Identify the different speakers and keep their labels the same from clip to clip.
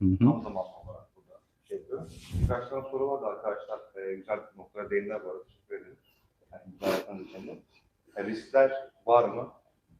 Speaker 1: Tam zamanlı olarak burada şey yapıyorum. Birkaç tane soru vardı arkadaşlar. Ee, güzel noktalara değindiler bu arada. Teşekkür ederim. Yani de. Yani riskler var mı?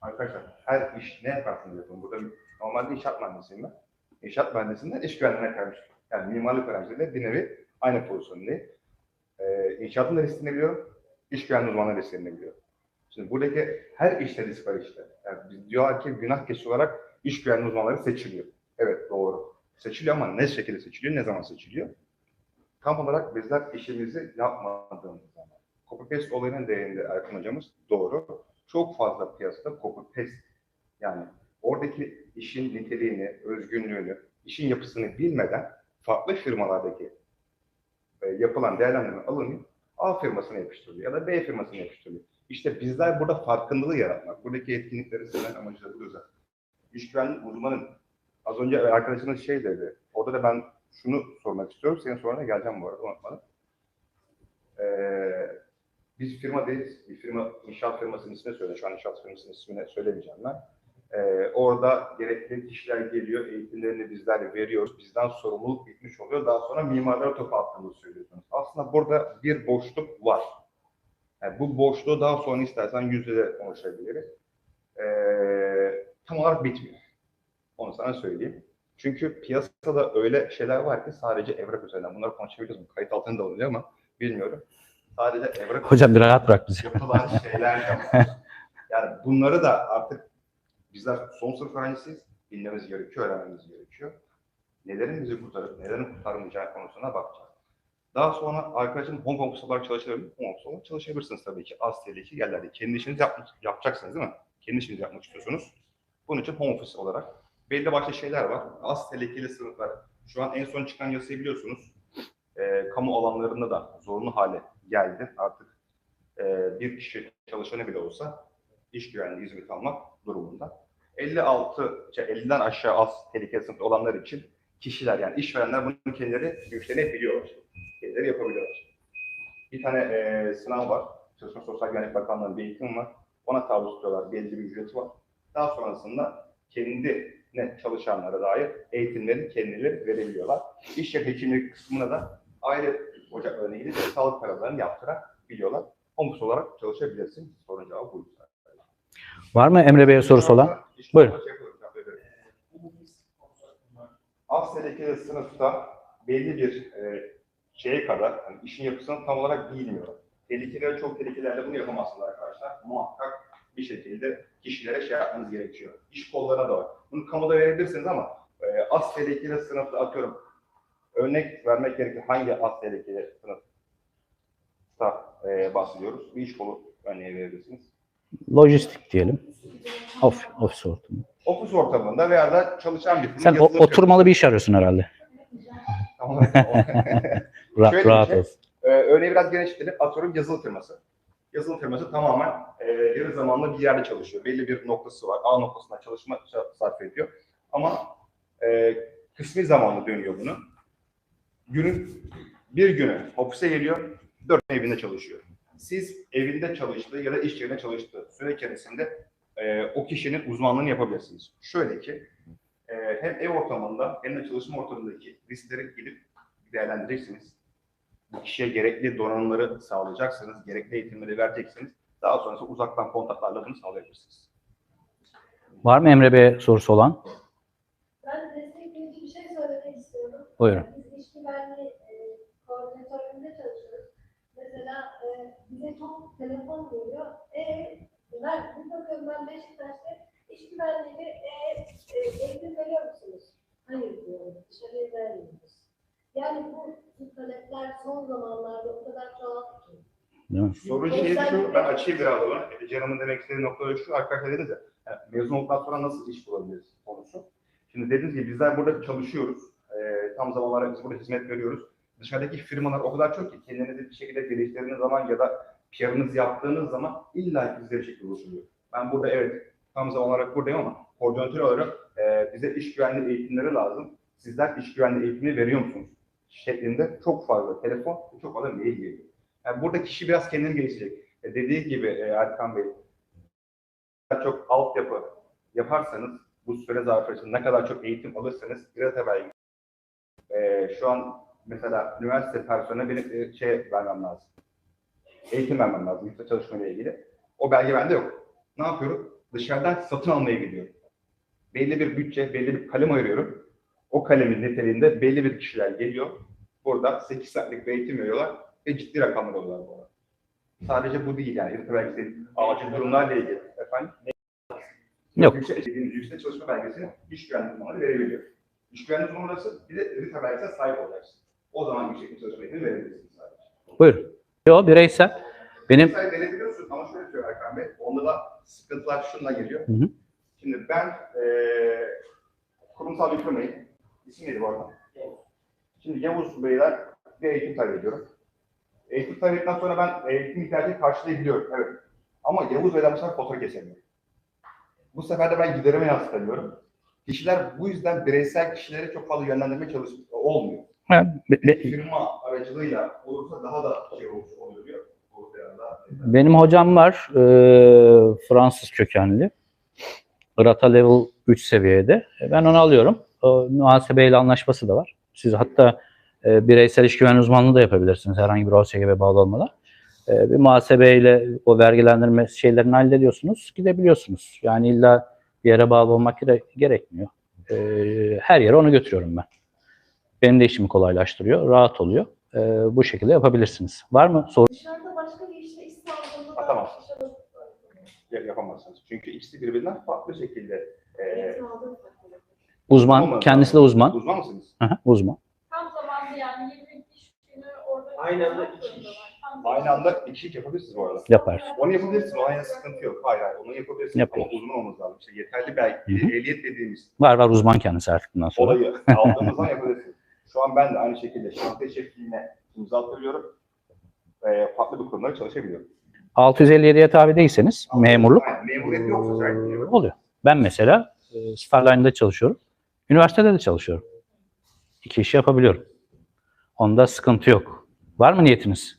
Speaker 1: Arkadaşlar her iş ne yaparsanız yapın. Burada normalde inşaat mühendisiyim ben. İnşaat mühendisinden iş güvenliğine karşı. Yani mimarlık öğrencileri bir nevi aynı pozisyondayım. Ee, inşaatın da riskini biliyorum. İş güvenliği uzmanı riskini biliyorum. Şimdi buradaki her işte risk var işte. Yani diyorlar ki günah keçi olarak iş güvenliği uzmanları seçiliyor. Seçiliyor ama ne şekilde seçiliyor, ne zaman seçiliyor? Tam olarak bizler işimizi yapmadığımız zaman. Copy paste olayına değindi Erkan hocamız. Doğru. Çok fazla piyasada copy paste yani oradaki işin niteliğini, özgünlüğünü, işin yapısını bilmeden farklı firmalardaki e, yapılan değerlendirme alınıyor. A firmasına yapıştırılıyor ya da B firmasına yapıştırılıyor. İşte bizler burada farkındalığı yaratmak. Buradaki etkinlikleri seven amacı da bu özel. İş güvenlik uzmanın az önce arkadaşınız şey dedi. Orada da ben şunu sormak istiyorum. Senin soruna geleceğim bu arada unutmadım. Ee, biz firma değiliz. Bir firma, inşaat firmasının ismini söyle. Şu an inşaat firmasının ismini söylemeyeceğim ben. Ee, orada gerekli kişiler geliyor, eğitimlerini bizlerle veriyoruz. Bizden sorumluluk bitmiş oluyor. Daha sonra mimarlara topu attığımızı söylüyorsunuz. Aslında burada bir boşluk var. Yani bu boşluğu daha sonra istersen yüzde de konuşabiliriz. Ee, tam olarak bitmiyor. Onu sana söyleyeyim. Çünkü piyasada öyle şeyler var ki sadece evrak üzerinden. Bunları konuşabiliyoruz. Bu Kayıt altında da oluyor ama bilmiyorum. Sadece evrak
Speaker 2: Hocam bir rahat bırak bizi.
Speaker 1: yapılan şeyler de var. Yani bunları da artık bizler son sınıf öğrencisiyiz. Bilmemiz gerekiyor, öğrenmemiz gerekiyor. Nelerin bizi kurtarıp nelerin kurtarmayacağı konusuna bakacağız. Daha sonra arkadaşım home office olarak çalışabilir mi? Home office olarak çalışabilirsiniz tabii ki. Tehlikeli yerlerde. Kendi işinizi yap, yapacaksınız değil mi? Kendi işinizi yapmak istiyorsunuz. Bunun için home office olarak belli başlı şeyler var. Az tehlikeli sınıflar. Şu an en son çıkan yasayı biliyorsunuz. Ee, kamu alanlarında da zorunlu hale geldi. Artık e, bir kişi çalışanı bile olsa iş güvenliği hizmeti almak durumunda. 56, şey, 50'den aşağı az tehlikeli sınıfta olanlar için kişiler yani işverenler bunu kendileri güçlenebiliyorlar. Kendileri yapabiliyorlar. Bir tane e, sınav var. Çalışma Sosyal Güvenlik Bakanlığı'nın bir eğitim var. Ona tabi tutuyorlar. Belli bir ücreti var. Daha sonrasında kendine çalışanlara dair eğitimleri kendileri verebiliyorlar. İş yeri hekimlik kısmına da aile ocaklarına gidip sağlık paralarını yaptırabiliyorlar. Omuz olarak çalışabilirsin. Sorun cevabı buydu.
Speaker 2: Var mı Emre Bey'e sorusu olan? Buyurun.
Speaker 1: Tehlikeli sınıfta belli bir e, şeye kadar yani işin yapısını tam olarak bilmiyorum. Tehlikeli çok tehlikelerde bunu yapamazsınız arkadaşlar. Muhakkak bir şekilde kişilere şey yapmanız gerekiyor. İş kollarına da var. Bunu kamuda verebilirsiniz ama e, az tehlikeli sınıfta atıyorum. Örnek vermek gerekir. Hangi az tehlikeli sınıfta e, bahsediyoruz? Bir iş kolu örneği verebilirsiniz.
Speaker 2: Lojistik diyelim. Of, ofis ortamı.
Speaker 1: Ofis ortamında veya da çalışan bir
Speaker 2: Sen o- oturmalı bir iş arıyorsun herhalde.
Speaker 1: Tamam.
Speaker 2: Ra-
Speaker 1: Şöyle bir
Speaker 2: rahat
Speaker 1: şey.
Speaker 2: ol.
Speaker 1: Ee, örneği biraz genişletelim. Atıyorum yazılı firması. Yazılı firması tamamen e, yarı zamanlı bir yerde çalışıyor. Belli bir noktası var. A noktasında çalışma ça- sarf ediyor. Ama e, kısmi zamanlı dönüyor bunu. Günün bir günü ofise geliyor, dört evinde çalışıyor. Siz evinde çalıştığı ya da iş yerinde çalıştığı süre içerisinde e, o kişinin uzmanlığını yapabilirsiniz. Şöyle ki, e, hem ev ortamında hem de çalışma ortamındaki riskleri gidip değerlendireceksiniz bu kişiye gerekli donanımları sağlayacaksınız, gerekli eğitimleri vereceksiniz. Daha sonrasında uzaktan kontaklarla bunu sağlayabilirsiniz.
Speaker 2: Var mı Emre Bey'e sorusu olan?
Speaker 3: Ben destekleyici bir şey söylemek istiyorum.
Speaker 2: Buyurun.
Speaker 3: Biz iş güvenliği e, koordinatörlüğünde çalışıyoruz. Mesela e, bize çok telefon geliyor. E, ben bir bakıyorum ben Beşiktaş'ta iş güvenliğini e, e, eğitim veriyor musunuz? Hayır diyorum. Dışarıya vermiyoruz. Yani bu, bu talepler son zamanlarda o kadar çoğalttı ki.
Speaker 2: Değil mi?
Speaker 1: Sorun şey şu, ben açayım biraz onu. Ece Hanım'ın demek istediği nokta şu, arkadaşlar dediniz ya, yani mezun olduktan sonra nasıl iş bulabiliriz konusu. Şimdi dediğiniz gibi bizler burada çalışıyoruz. Ee, tam zaman olarak biz burada hizmet veriyoruz. Dışarıdaki firmalar o kadar çok ki kendinizi bir şekilde geliştirdiğiniz zaman ya da PR'ınızı yaptığınız zaman illa ki size bir şekilde ulaşılıyor. Ben burada evet tam zaman olarak buradayım ama koordinatör olarak e, bize iş güvenliği eğitimleri lazım. Sizler iş güvenliği eğitimi veriyor musunuz? Şeklinde çok fazla telefon, çok fazla mail geliyor. Yani burada kişi biraz kendini geliştirecek. E, dediği gibi e, Erkan Bey, daha çok altyapı yaparsanız bu süre zarfı içinde ne kadar çok eğitim alırsanız biraz evvel e, şu an mesela üniversite personeline benim e, şey vermem lazım. Eğitim vermem lazım yüksek çalışmayla ilgili. O belge bende yok. Ne yapıyorum? Dışarıdan satın almaya gidiyorum. Belli bir bütçe, belli bir kalem ayırıyorum. O kalemin niteliğinde belli bir kişiler geliyor. Burada 8 saatlik bir eğitim veriyorlar ve ciddi rakamlar alıyorlar bu arada. Sadece bu değil yani. Belgesi, acil durumlarla ilgili. Efendim?
Speaker 2: Yok.
Speaker 1: Yüksek, dediğimiz yüksek çalışma belgesini iş güvenlik uzmanı verebiliyor. İş güvenlik numarası bir de RITA belgesine sahip olacaksın. O zaman yüksek çalışma eğitimi verebilirsin sadece.
Speaker 2: Buyurun. Yo bireysel. Benim
Speaker 1: Sen verebiliyorsun ama şöyle söylüyor Erkan Bey, onda da sıkıntılar şundan geliyor.
Speaker 2: Hı hı.
Speaker 1: Şimdi ben eee kurumsal bir firmayım. İsim neydi bu arada? Şimdi Yavuz Beyler bir eğitim talep ediyorum. Eğitim talep ettikten sonra ben eğitim ihtiyacını karşılayabiliyorum. Evet. Ama Yavuz Bey'den bu sefer fatura kesemiyor. Bu sefer de ben giderime yansıtamıyorum. Kişiler bu yüzden bireysel kişilere çok fazla yönlendirme çalışma olmuyor.
Speaker 2: Ha,
Speaker 1: Firma aracılığıyla olursa daha da şey oluyor diyor.
Speaker 2: Benim hocam var. e, Fransız kökenli. Rata level 3 seviyede. E, Ben onu alıyorum. O, muhasebeyle anlaşması da var. Siz hatta e, bireysel iş güvenliği uzmanlığı da yapabilirsiniz herhangi bir OSGB bağlı olmadan. E, bir muhasebeyle o vergilendirme şeylerini hallediyorsunuz, gidebiliyorsunuz. Yani illa bir yere bağlı olmak gere- gerekmiyor. E, her yere onu götürüyorum ben. Benim de işimi kolaylaştırıyor, rahat oluyor. E, bu şekilde yapabilirsiniz. Var mı soru?
Speaker 3: Dışarıda başka bir işte iş sağladığında
Speaker 1: Atamazsın.
Speaker 3: dışarıda
Speaker 1: Ya- yapamazsınız. Çünkü ikisi birbirinden farklı şekilde e,
Speaker 2: Uzman,
Speaker 1: Olmaz.
Speaker 2: kendisi de uzman.
Speaker 1: uzman mısınız?
Speaker 2: Hı hı, uzman.
Speaker 4: Tam zamanlı yani 20 iş günü orada
Speaker 5: Aynı anda iki iş.
Speaker 1: Aynı anda iki iş yapabilirsiniz bu arada.
Speaker 2: Yapar.
Speaker 1: Onu yapabilirsiniz. O aynı sıkıntı yok. Hayır hayır. Onu yapabilirsiniz.
Speaker 2: Yapıyoruz.
Speaker 1: Ama uzman olmanız lazım. İşte yeterli belki
Speaker 2: Hı hı.
Speaker 1: ehliyet dediğimiz
Speaker 2: Var var uzman kendisi artık bundan sonra.
Speaker 1: olayı aldığımız zaman yapabilirsiniz. Şu an ben de aynı şekilde şantiye şefliğine imza atıyorum. E, farklı bir kurumda çalışabiliyorum.
Speaker 2: 657'ye tabi değilseniz memurluk
Speaker 1: Aynen. Memuriyet yoksa zaten.
Speaker 2: e, oluyor. Ben mesela e, Starline'da çalışıyorum. Üniversitede de çalışıyorum. İki işi yapabiliyorum. Onda sıkıntı yok. Var mı niyetiniz?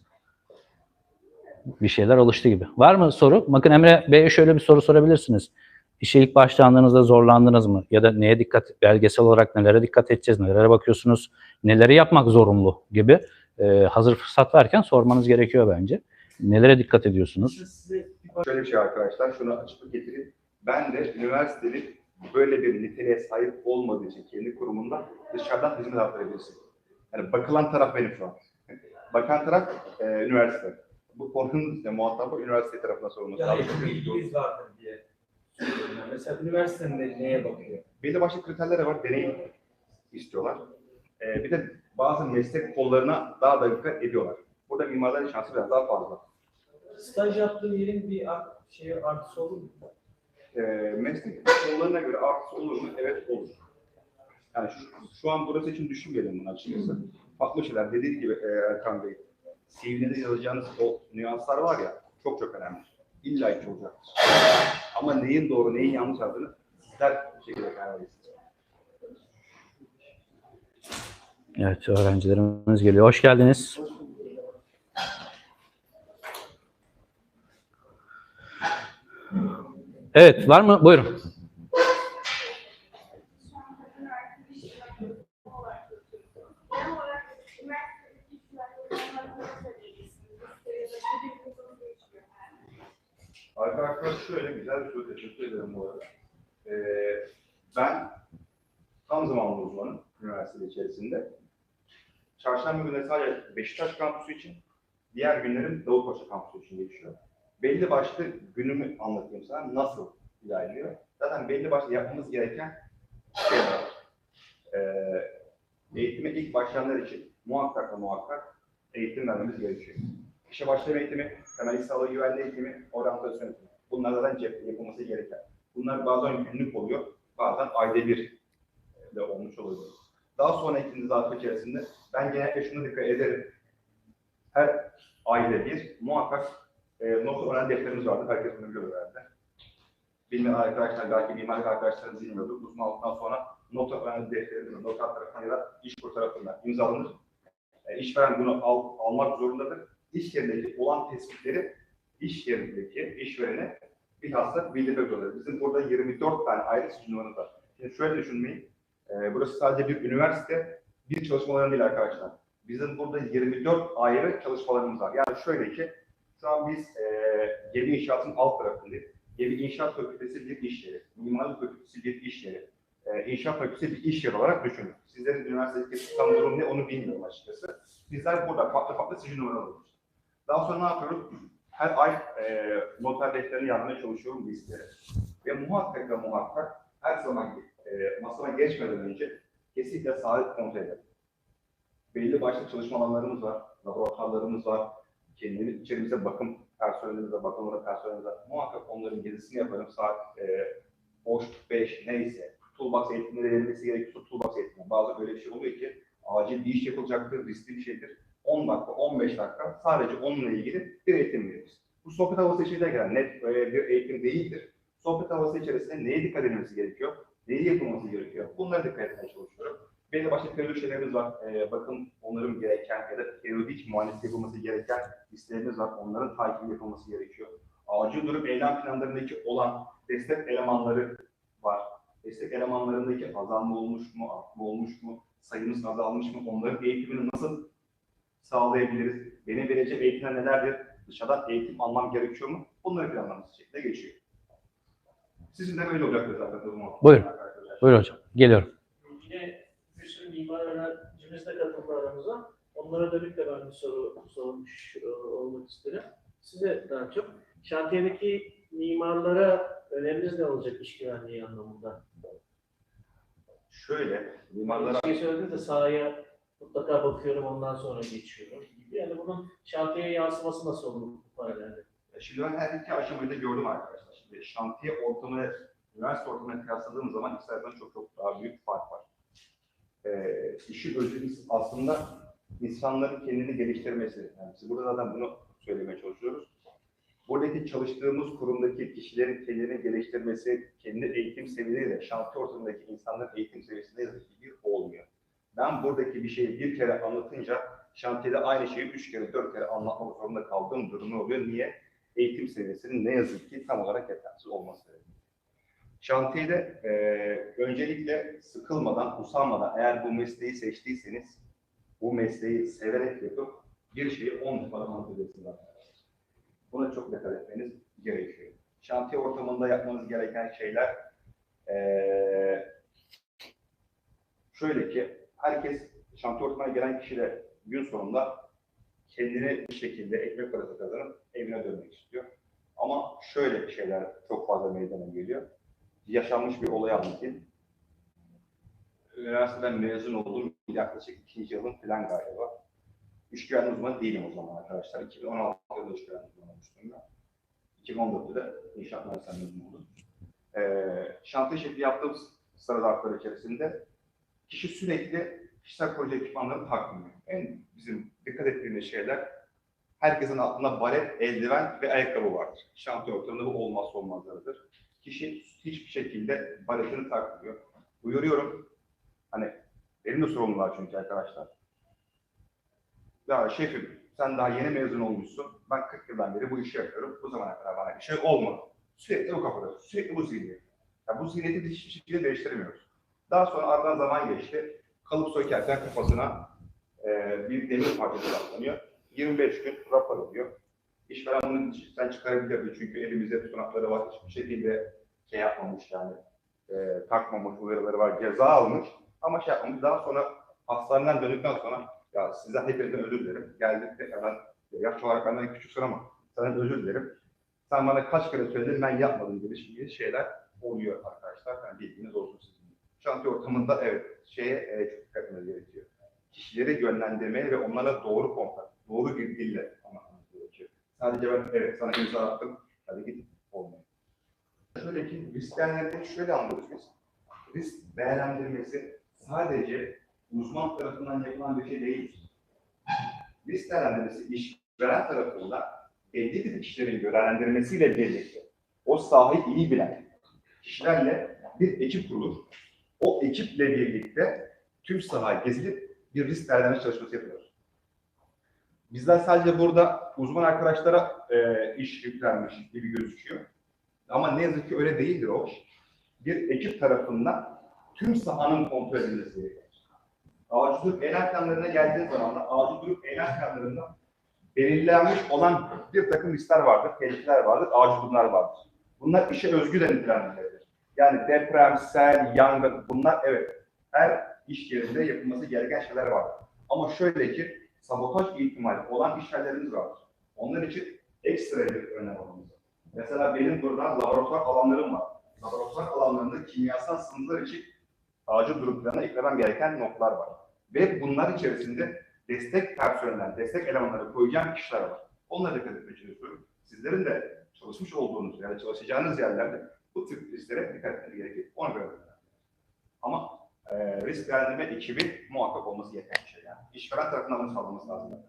Speaker 2: Bir şeyler oluştu gibi. Var mı soru? Bakın Emre Bey'e şöyle bir soru sorabilirsiniz. İşe ilk başlandığınızda zorlandınız mı? Ya da neye dikkat, belgesel olarak nelere dikkat edeceğiz, nelere bakıyorsunuz, neleri yapmak zorunlu gibi e, hazır fırsat varken sormanız gerekiyor bence. Nelere dikkat ediyorsunuz?
Speaker 1: Şöyle bir şey arkadaşlar, şunu açıklık getireyim. Ben de üniversitenin böyle bir niteliğe sahip olmadığı için kendi kurumunda dışarıdan hizmet aktarabilirsin. Yani bakılan taraf benim şu an. Bakan taraf e, üniversite. Bu konunun işte, muhatabı üniversite tarafına sorulması
Speaker 5: ya
Speaker 1: lazım.
Speaker 5: yakın bilginiz vardır diye. Mesela üniversitenin de neye bakıyor?
Speaker 1: Belli başlı kriterleri var, deneyim istiyorlar. E, bir de bazı meslek kollarına daha da dikkat ediyorlar. Burada mimarların şansı biraz daha fazla.
Speaker 5: Staj yaptığın yerin bir art, şey artısı olur mu?
Speaker 1: E, meslek kollarına göre artısı olur mu? Evet olur. Yani şu, şu an burası için düşünmeyelim bunu açıkçası. Farklı şeyler. Dediğim gibi e, Erkan Bey, CV'de yazacağınız o nüanslar var ya, çok çok önemli. İlla ki olacaktır. Ama neyin doğru, neyin yanlış olduğunu sizler bir şekilde karar verirsiniz.
Speaker 2: Evet, öğrencilerimiz geliyor. Hoş geldiniz. Evet, var mı? Buyurun.
Speaker 1: Arkadaşlar şöyle güzel bir soru teşekkür ederim bu arada. Ee, ben tam zamanlı uzmanım üniversite içerisinde. Çarşamba günü sadece Beşiktaş kampüsü için, diğer günlerim Davutpaşa kampüsü için geçiyor. Belli başlı günümü anlatayım sana nasıl ilerliyor. Zaten belli başlı yapmamız gereken şeyler var. Ee, eğitime ilk başlayanlar için muhakkak ve muhakkak eğitim vermemiz gerekiyor. İşe başlama eğitimi, temel sağlığı güvenliği eğitimi, oryantasyon eğitimi. Bunlar zaten cepte yapılması gereken. Bunlar bazen günlük oluyor, bazen ayda bir de olmuş oluyor. Daha sonra ikinci zarfı içerisinde ben genellikle şunu dikkat ederim. Her ayda bir muhakkak e, not öğren defterimiz vardır. Herkes bunu biliyor herhalde. Bilmeyen arkadaşlar, belki mimarlık arkadaşlarınız bilmiyordur. Uzman olduktan sonra not öğren defterimiz, not tarafından ya da iş kur tarafından imzalanır. E, işveren bunu al, almak zorundadır iş yerindeki olan tespitleri iş yerindeki işverene bilhassa bildirmek zorunda. Bizim burada 24 tane ayrı sınıfımız var. Şimdi şöyle düşünmeyin. e, burası sadece bir üniversite. bir çalışma alanı değil arkadaşlar. Bizim burada 24 ayrı çalışmalarımız var. Yani şöyle ki şu an biz e, gemi inşaatın alt tarafındayız. Gemi inşaat fakültesi bir iş yeri. Mimarlık fakültesi bir iş yeri. E, inşaat fakültesi bir iş yeri olarak düşünün. Sizlerin üniversitedeki tam durum ne onu bilmiyorum açıkçası. Bizler burada farklı farklı sicil numaralar alıyoruz. Daha sonra ne yapıyoruz? Her ay e, noter defterini yazmaya çalışıyorum listeleri. Ve muhakkak ve muhakkak her zaman e, masama geçmeden önce kesinlikle sağlık kontrol ederim. Belli başlı çalışma alanlarımız var, laboratuvarlarımız var. Kendi içerimizde bakım personelimiz var, bakım olarak personelimiz var. Muhakkak onların gezisini yaparım. Saat e, boş 5 neyse. Toolbox eğitimleri verilmesi gerekiyorsa toolbox eğitimi. Bazen böyle bir şey oluyor ki acil bir iş yapılacaktır, riskli bir şeydir. 10 dakika, 15 dakika sadece onunla ilgili bir eğitim veririz. Bu sohbet havası içinde gelen net e, bir eğitim değildir. Sohbet havası içerisinde neye dikkat edilmesi gerekiyor, neyi yapılması gerekiyor, bunlara dikkat etmeye çalışıyorum. Belli başlı periyodik şeylerimiz var. E, bakın onların gereken ya da periyodik muayenesi yapılması gereken listelerimiz var. Onların takibi yapılması gerekiyor. Acil durum eylem planlarındaki olan destek elemanları var. Destek elemanlarındaki azalma olmuş mu, artma olmuş mu, sayımız azalmış mı, onların eğitimini nasıl sağlayabiliriz? Benim vereceğim eğitimler nelerdir? Dışarıdan eğitim almam gerekiyor mu? Bunları planlaması şeklinde geçiyor. Sizin de böyle olacaktır zaten. zaman.
Speaker 2: Buyurun. Buyurun hocam. Geliyorum.
Speaker 5: Mimar öğrencimiz de katıldı aramıza. Onlara dönük de ben bir soru sormuş e, olmak isterim. Size daha çok. Şantiyedeki mimarlara öneriniz ne olacak iş güvenliği anlamında?
Speaker 1: Şöyle, mimarlara
Speaker 5: Bir şey söylediniz de sahaya mutlaka bakıyorum ondan sonra geçiyorum gibi. Yani bunun şantiyeye yansıması nasıl olur bu paralelde?
Speaker 1: E, Şimdi ben her iki aşamayı da gördüm arkadaşlar. Şimdi şantiye ortamı, üniversite ortamına kıyasladığım zaman arasında çok çok daha büyük fark var. Ee, işin özü aslında insanların kendini geliştirmesi. Yani burada zaten bunu söylemeye çalışıyoruz. Buradaki çalıştığımız kurumdaki kişilerin kendini geliştirmesi, kendi eğitim seviyeleriyle şantiye ortamındaki insanların eğitim seviyesi ne yazık ki bir olmuyor. Ben buradaki bir şeyi bir kere anlatınca şantiyede aynı şeyi üç kere, dört kere anlatmak zorunda kaldığım durumu oluyor. Niye? eğitim seviyesinin ne yazık ki tam olarak yetersiz olması gerekiyor. Şantiyede eee, öncelikle sıkılmadan, usanmadan eğer bu mesleği seçtiyseniz bu mesleği severek yapıp bir şeyi on defa anlatabilirsiniz arkadaşlar. Buna çok dikkat etmeniz gerekiyor. Şantiye ortamında yapmanız gereken şeyler eee, şöyle ki herkes şantiye ortamına gelen kişiyle gün sonunda kendini bir şekilde ekmek parası kazanıp evine dönmek istiyor. Ama şöyle şeyler çok fazla meydana geliyor. Yaşanmış bir olay anlatayım. Üniversiteden mezun oldum. Yaklaşık ikinci yılım falan galiba. İş güvenliği uzmanı değilim o zaman arkadaşlar. 2016 yılında iş güvenliği uzmanı olmuştum ben. 2014'te de inşaat mühendisliği mezun oldum. Ee, şantiye şekli yaptığım sıra zarfları içerisinde kişi sürekli kişisel proje ekipmanlarını takmıyor. En bizim dikkat ettiğimiz şeyler herkesin altında baret, eldiven ve ayakkabı vardır. Şantiye ortamında bu olmazsa olmazlarıdır. Kişi hiçbir şekilde baretini takmıyor. Uyarıyorum. Hani benim de sorunum var çünkü arkadaşlar. Ya şefim sen daha yeni mezun olmuşsun. Ben 40 yıldan beri bu işi yapıyorum. Bu zamana kadar bana bir şey olmadı. Sürekli bu kafada, sürekli bu zihniyet. Ya bu zihniyeti hiçbir şekilde değiştiremiyoruz. Daha sonra aradan zaman geçti. Kalıp sökerken kafasına e, bir demir parçası saplanıyor. 25 gün rapor alıyor. İşveren bunu işten çıkarabilirdi çünkü elimizde tutanakları var. Hiçbir şekilde şey yapmamış yani. E, takmamış, uyarıları var. Ceza almış. Ama şey yapmamış. Daha sonra hastaneden döndükten sonra ya sizden hepinizden özür dilerim. Geldik tekrardan yaş olarak benden küçüksün ama senden özür dilerim. Sen bana kaç kere söyledin ben yapmadım gibi şeyler oluyor arkadaşlar. Yani bilginiz olsun sizin. Şantiye ortamında evet şeye e, çok dikkat etmeniz gerekiyor. Kişileri yönlendirmeye ve onlara doğru kontak, doğru bir dille gerekiyor. Sadece ben evet sana imza attım, hadi git olmuyor. Şöyle ki risk değerlendirmeyi şöyle anlıyoruz biz. Risk değerlendirmesi sadece uzman tarafından yapılan bir şey değil. Risk değerlendirmesi işveren tarafından belli bir kişilerin görevlendirmesiyle birlikte o sahayı iyi bilen kişilerle bir ekip kurulur. O ekiple birlikte tüm sahayı gezilip bir risk değerlendirme çalışması yapılır. Bizler sadece burada uzman arkadaşlara e, iş yüklenmiş gibi gözüküyor. Ama ne yazık ki öyle değildir o iş. Bir ekip tarafından tüm sahanın kontrol edilmesi gerekir. Acil acil durum eylem planlarına geldiği zaman da acil durum eylem planlarında belirlenmiş olan bir takım riskler vardır, tehlikeler vardır, acil durumlar vardır. Bunlar işe özgü de nitelendirilebilir. Yani deprem, sel, yangın bunlar evet her iş yerinde yapılması gereken şeyler vardır. Ama şöyle ki sabotaj ihtimali olan iş yerlerimiz vardır. Onlar için ekstra bir önem alınır. Mesela benim burada laboratuvar alanlarım var. Laboratuvar alanlarında kimyasal sınırlar için acil durum planına eklemem gereken noktalar var. Ve bunlar içerisinde destek personel, destek elemanları koyacağım kişiler var. Onlara dikkat etmeye çalışıyorum. Sizlerin de çalışmış olduğunuz ya da çalışacağınız yerlerde bu tip risklere dikkat etmeniz gerekir. Ona göre. Ama e, risk değerlendirme ekibi muhakkak olması gereken bir şey yani. İşveren tarafından bunu sağlaması lazım.